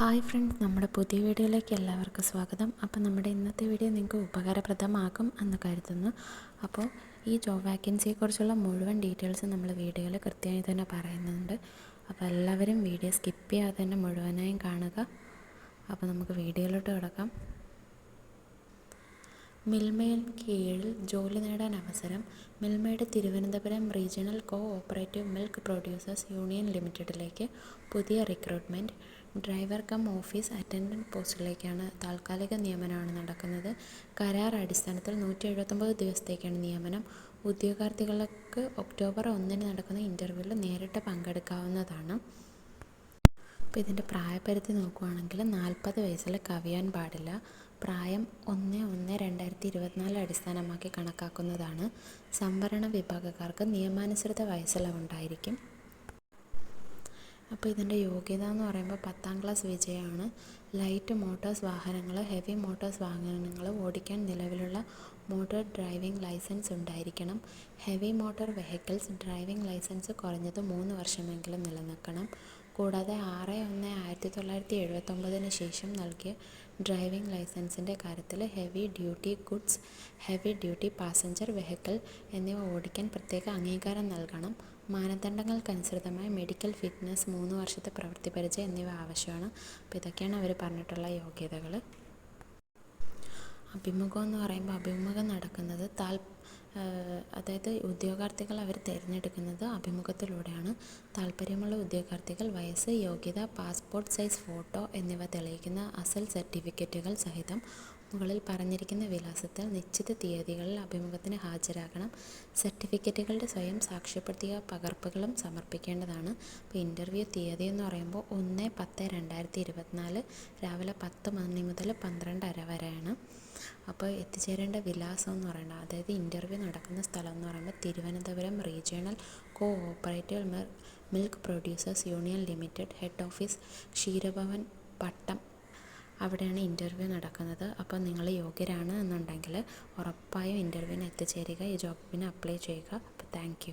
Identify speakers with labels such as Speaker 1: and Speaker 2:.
Speaker 1: Hi friends നമ്മുടെ പുതിയ വീഡിയോയിലേക്ക് എല്ലാവർക്കും സ്വാഗതം. അപ്പോൾ നമ്മുടെ ഇന്നത്തെ വീഡിയോ നിങ്ങൾക്ക് ഉപകാരപ്രദമാകും എന്ന് കരുതുന്നു. അപ്പോൾ ഈ ജോബ് വാക്കൻസിയെക്കുറിച്ചുള്ള മുഴുവൻ ഡീറ്റെയിൽസ് നമ്മൾ വീഡിയോയിൽ കൃത്യമായി തന്നെ പറയുന്നുണ്ട്. അപ്പോൾ എല്ലാവരും വീഡിയോ സ്കിപ്പ് ചെയ്യാതെ തന്നെ മുഴുവനായും കാണുക. അപ്പോൾ നമുക്ക് വീഡിയോയിലോട്ട് കിടക്കാം. മിൽമയിൽ കീഴിൽ ജോലി നേടാൻ അവസരം മിൽമയുടെ Thiruvananthapuram regional co operative milk producers union ലിമിറ്റഡിലേക്ക് പുതിയ recruitment driver cum office attendant പോസ്റ്റിലേക്കാണ് താൽക്കാലിക നിയമനമാണ് നടക്കുന്നത്. കരാർ അടിസ്ഥാനത്തിൽ നൂറ്റി എഴുപത്തൊമ്പത് ദിവസത്തേക്കാണ് നിയമനം. ഉദ്യോഗാർത്ഥികൾക്ക് ഒക്ടോബർ ഒന്നിന് നടക്കുന്ന ഇന്റർവ്യൂവിൽ നേരിട്ട് പങ്കെടുക്കാവുന്നതാണ്. അപ്പോൾ ഇതിന്റെ പ്രായപരിധി നോക്കുകയാണെങ്കിൽ നാൽപ്പത് വയസ്സിൽ കവിയാൻ പാടില്ല. പ്രായം ഒന്ന് ഒന്ന് രണ്ടായിരത്തി ഇരുപത്തിനാല് അടിസ്ഥാനമാക്കി കണക്കാക്കുന്നതാണ്. സംവരണ വിഭാഗക്കാർക്ക് നിയമാനുസൃത വയസ്സിളവുണ്ടായിരിക്കും. അപ്പോൾ ഇതിന്റെ യോഗ്യത എന്ന് പറയുമ്പോൾ പത്താം ക്ലാസ് വിജയമാണ്. ലൈറ്റ് മോട്ടോഴ്സ് വാഹനങ്ങൾ ഹെവി മോട്ടോഴ്സ് വാഹനങ്ങൾ ഓടിക്കാൻ നിലവിലുള്ള മോട്ടോർ ഡ്രൈവിംഗ് ലൈസൻസ് ഉണ്ടായിരിക്കണം. Heavy motor vehicles driving licence കുറഞ്ഞത് മൂന്ന് വർഷമെങ്കിലും നിലനിൽക്കണം. കൂടാതെ ആറ് ഒന്ന് ആയിരത്തി തൊള്ളായിരത്തി എഴുപത്തൊമ്പതിന് ശേഷം നൽകിയ ഡ്രൈവിംഗ് ലൈസൻസിന്റെ കാര്യത്തിൽ heavy duty goods heavy duty passenger vehicle എന്നിവ ഓടിക്കാൻ പ്രത്യേക അംഗീകാരം നൽകണം. മാനദണ്ഡങ്ങൾക്കനുസൃതമായി മെഡിക്കൽ ഫിറ്റ്നസ് മൂന്ന് വർഷത്തെ പ്രവൃത്തി പരിചയം എന്നിവ ആവശ്യമാണ്. അപ്പോൾ ഇതൊക്കെയാണ് അവർ പറഞ്ഞിട്ടുള്ള യോഗ്യതകൾ. അഭിമുഖം എന്ന് പറയുമ്പോൾ അഭിമുഖം നടക്കുന്നത് താൽ അതായത് ഉദ്യോഗാർത്ഥികൾ അവർ തിരഞ്ഞെടുക്കുന്നത് അഭിമുഖത്തിലൂടെയാണ്. താല്പര്യമുള്ള ഉദ്യോഗാർത്ഥികൾ വയസ്സ് യോഗ്യത പാസ്പോർട്ട് സൈസ് ഫോട്ടോ എന്നിവ തെളിയിക്കുന്ന അസൽ സർട്ടിഫിക്കറ്റുകൾ സഹിതം മുകളിൽ പറഞ്ഞിരിക്കുന്ന വിലാസത്തിൽ നിശ്ചിത തീയതികളിൽ അഭിമുഖത്തിന് ഹാജരാകണം. സർട്ടിഫിക്കറ്റുകളുടെ സ്വയം സാക്ഷ്യപ്പെടുത്തിയ പകർപ്പുകളും സമർപ്പിക്കേണ്ടതാണ്. അപ്പോൾ ഇന്റർവ്യൂ തീയതി എന്ന് പറയുമ്പോൾ ഒന്ന് പത്ത് രണ്ടായിരത്തി ഇരുപത്തിനാല് രാവിലെ പത്ത് മണി മുതൽ പന്ത്രണ്ടര വരെയാണ്. അപ്പോൾ എത്തിച്ചേരേണ്ട വിലാസം എന്ന് പറയുന്നത് അതായത് ഇന്റർവ്യൂ നടക്കുന്ന സ്ഥലം എന്ന് പറയുമ്പോൾ Thiruvananthapuram regional co operative milk producers union limited head office Ksheera Bhavan Pattom. അവിടെയാണ് ഇന്റർവ്യൂ നടക്കുന്നത്. അപ്പോൾ നിങ്ങൾ യോഗ്യരാണ് എന്നുണ്ടെങ്കിൽ ഉറപ്പായും ഇന്റർവ്യൂവിന് എത്തിച്ചേരുക. ഈ ജോബിന് അപ്ലൈ ചെയ്യുക. അപ്പോൾ താങ്ക്